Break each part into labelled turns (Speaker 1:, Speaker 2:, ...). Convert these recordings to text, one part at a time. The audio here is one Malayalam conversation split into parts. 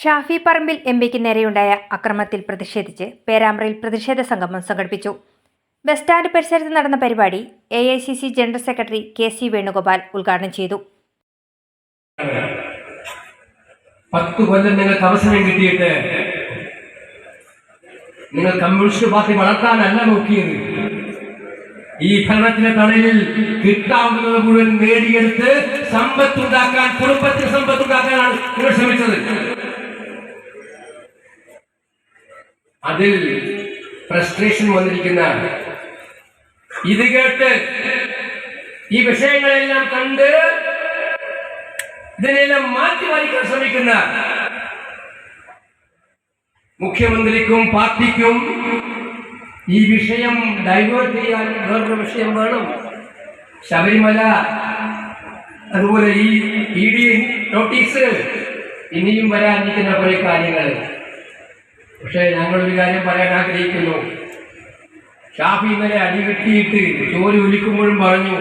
Speaker 1: ഷാഫി പറമ്പിൽ എം പിക്ക് നേരെയുണ്ടായ അക്രമത്തിൽ പ്രതിഷേധിച്ച് പേരാമ്പ്രയിൽ പ്രതിഷേധ സംഗമം സംഘടിപ്പിച്ചു. ബസ് സ്റ്റാൻഡ് പരിസരത്ത് നടന്ന പരിപാടി A I C C general secretary K C Venugopal ഉദ്ഘാടനം ചെയ്തു.
Speaker 2: പത്ത് കൊല്ലം നിങ്ങൾക്ക് അവസരം കിട്ടിയിട്ട് നിങ്ങൾ കമ്മ്യൂണിസ്റ്റ് പാർട്ടി വളർത്താനല്ല നോക്കിയത്. ഈ ഭരണത്തിന്റെ തണലിൽ കിട്ടാവുന്നത് മുഴുവൻ നേടിയെടുത്ത് സമ്പത്തുണ്ടാക്കാൻ കുടുംബത്തിന് സമ്പത്തുണ്ടാക്കാനാണ് നിങ്ങൾ ശ്രമിച്ചത്. അതിൽ ഫ്രസ്ട്രേഷൻ വന്നിരിക്കുന്ന ഇത് കേട്ട് ഈ വിഷയങ്ങളെല്ലാം കണ്ട് ഇതിനെല്ലാം മാറ്റി മറിക്കാൻ ശ്രമിക്കുന്ന മുഖ്യമന്ത്രിക്കും പാർട്ടിക്കും ഈ വിഷയം ഡൈവേർട്ട് ചെയ്യാൻ വേറൊരു വിഷയം വേണം. ശബരിമല അതുപോലെ ഈ ഇ ഡി നോട്ടീസ് ഇനിയും വരാനിരിക്കുന്ന കുറേ കാര്യങ്ങൾ. പക്ഷേ ഞങ്ങളൊരു കാര്യം പറയാൻ ആഗ്രഹിക്കുന്നു. ഷാഫി ഇന്നലെ അടികിട്ടിയിട്ട് ചോര ഒലിക്കുമ്പോഴും പറഞ്ഞു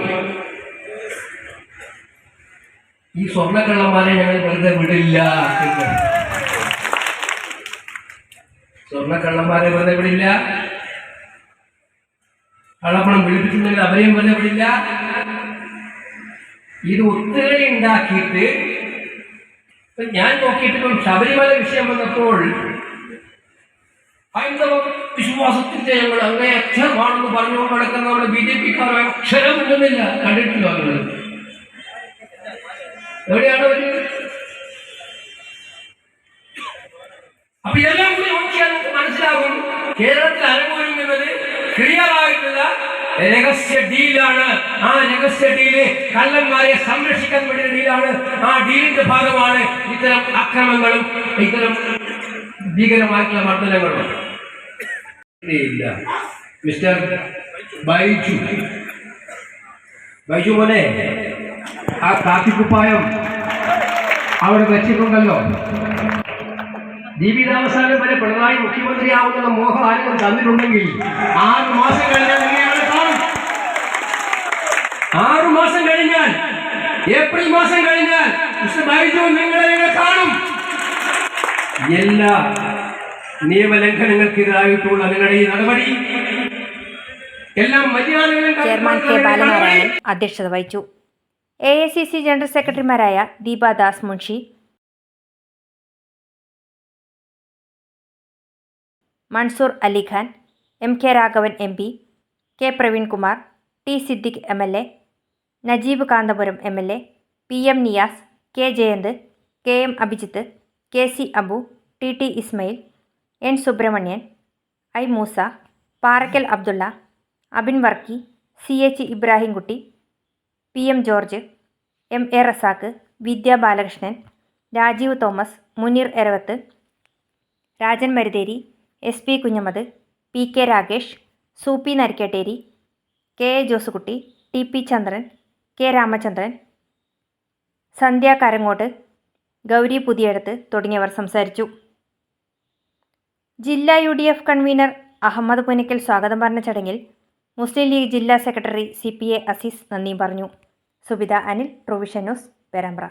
Speaker 2: ഈ സ്വർണക്കള്ളന്മാരെ ഞങ്ങൾ വെറുതെ വിടില്ല സ്വർണക്കള്ളന്മാരെ വെറുതെ വിടില്ല. കള്ളപ്പണം വിളിപ്പിക്കുന്നതിൽ അവരെയും വെറുതെ വിടില്ല. ഇത് ഒത്തുകളി ഉണ്ടാക്കിയിട്ട് ഞാൻ നോക്കിയിട്ടിപ്പം ശബരിമല വിഷയം വന്നപ്പോൾ ഹൈന്ദവ വിശ്വാസത്തിന്റെ ഞങ്ങൾ അങ്ങേയറ്റമാണെന്ന് പറഞ്ഞുകൊണ്ട് നടക്കുന്ന നമ്മുടെ ബി ജെ പിക്കാർ അക്ഷരം ഇടുന്നില്ല കണ്ടിട്ടില്ല അവർ എവിടെയാണ് അവർ? അപ്പൊ ഇതെല്ലാം കൂടി നോക്കിയാൽ നമുക്ക് മനസ്സിലാകും. കേരളത്തിൽ അരങ്ങൊരുങ്ങുന്നത് ക്ലിയർ ആയിട്ടുള്ള രഹസ്യ ഡീലാണ്. ആ രഹസ്യ ഡീൽ കള്ളന്മാരെ സംരക്ഷിക്കാൻ വേണ്ടിയ ഡീലാണ്. ആ ഡീലിന്റെ ഭാഗമാണ് ഇത്തരം അക്രമങ്ങളും ഇത്തരം ഭീകരമായിട്ടുള്ള മർദ്ദനങ്ങളും. ഇല്ല. മിസ്റ്റർ ബൈജു. ബൈജു മോനെ ആ കാപ്പിക്കുപ്പായം അവിടെ വെച്ചിട്ടുണ്ടല്ലോ. ജീവിതാവസാനം വരെ പിണറായി മുഖ്യമന്ത്രി ആവുന്ന മോഹം ആരെങ്കിലും തന്നിട്ടുണ്ടെങ്കിൽ ആറ് മാസം കഴിഞ്ഞാൽ കാണും ആറു മാസം കഴിഞ്ഞാൽ ഏപ്രിൽ മാസം കഴിഞ്ഞാൽ മിസ്റ്റർ ബൈജു നിങ്ങളെ കാണും. എല്ലാ നിയമലംഘനങ്ങൾക്കെതിരായിട്ടുള്ള നിങ്ങളുടെ ഈ നടപടി എല്ലാം
Speaker 1: ചെയർമാൻ കെ ബാലനാരായണൻ അധ്യക്ഷത വഹിച്ചു. A I C C general സെക്രട്ടറിമാരായ Deepadas Munshi Mansoor Alikhan M K Raghavan M P K Praveenkumar T Siddique M L A Najeeb Kanthapuram M L A P M Niyas K Jayanth K M Abhijith K C Abu T T Ismail N Subrahmanian I Moosa Parakkal Abdulla Abin Varkey C H Ibrahimkutty P M George M A Razak Vidya Balakrishnan Rajeev Thomas Muneer Eravath Rajan Maruthery S P Kunhammad P K Ragesh Sooppy Narikkottery K A Josukutty T P Chandran K Ramachandran Sandhya Karangot Gauri Puthiyadath തുടങ്ങിയവർ സംസാരിച്ചു. ജില്ലാ U D F convener Ahammed Punakkal സ്വാഗതം പറഞ്ഞ ചടങ്ങിൽ മുസ്ലിം ലീഗ് ജില്ലാ secretary C P A Azeez നന്ദിയും പറഞ്ഞു. Subitha Anil Provision News Perambra.